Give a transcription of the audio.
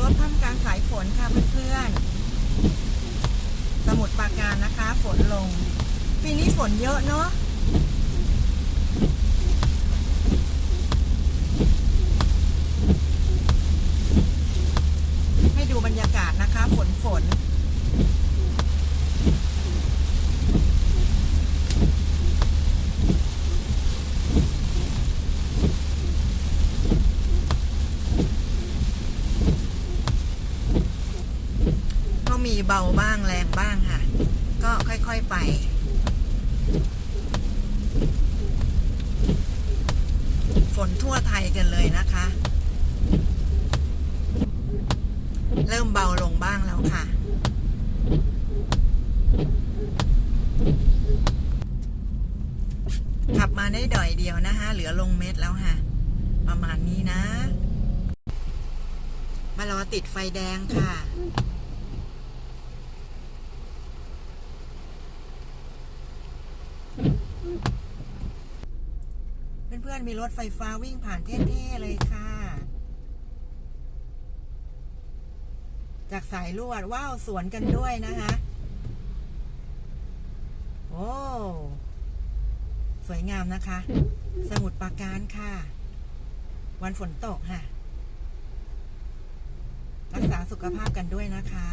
รถท่ามกลางสายฝนค่ะเพื่อนๆ สมุดปาการนะคะ ฝนลง ปีนี้ฝนเยอะเนาะให้ดูบรรยากาศนะคะ ฝนฝน มีเบาบ้างแรงบ้างค่ะ ก็ค่อยๆไปฝนทั่วไทยกันเลยนะคะ เริ่มเบาลงบ้างแล้วค่ะ ขับมาได้ดอยเดียวนะคะ เหลือลงเม็ดแล้วค่ะ ประมาณนี้นะ มารอติดไฟแดงค่ะ พื่อนๆ มีรถไฟฟ้าวิ่งผ่านเท่ๆ เลยค่ะ จากสายลวดว้าวสวนกันด้วยนะคะ โอ้ สวยงามนะคะ สมุดปราการค่ะ วันฝนตกค่ะ รักษาสุขภาพกันด้วยนะคะ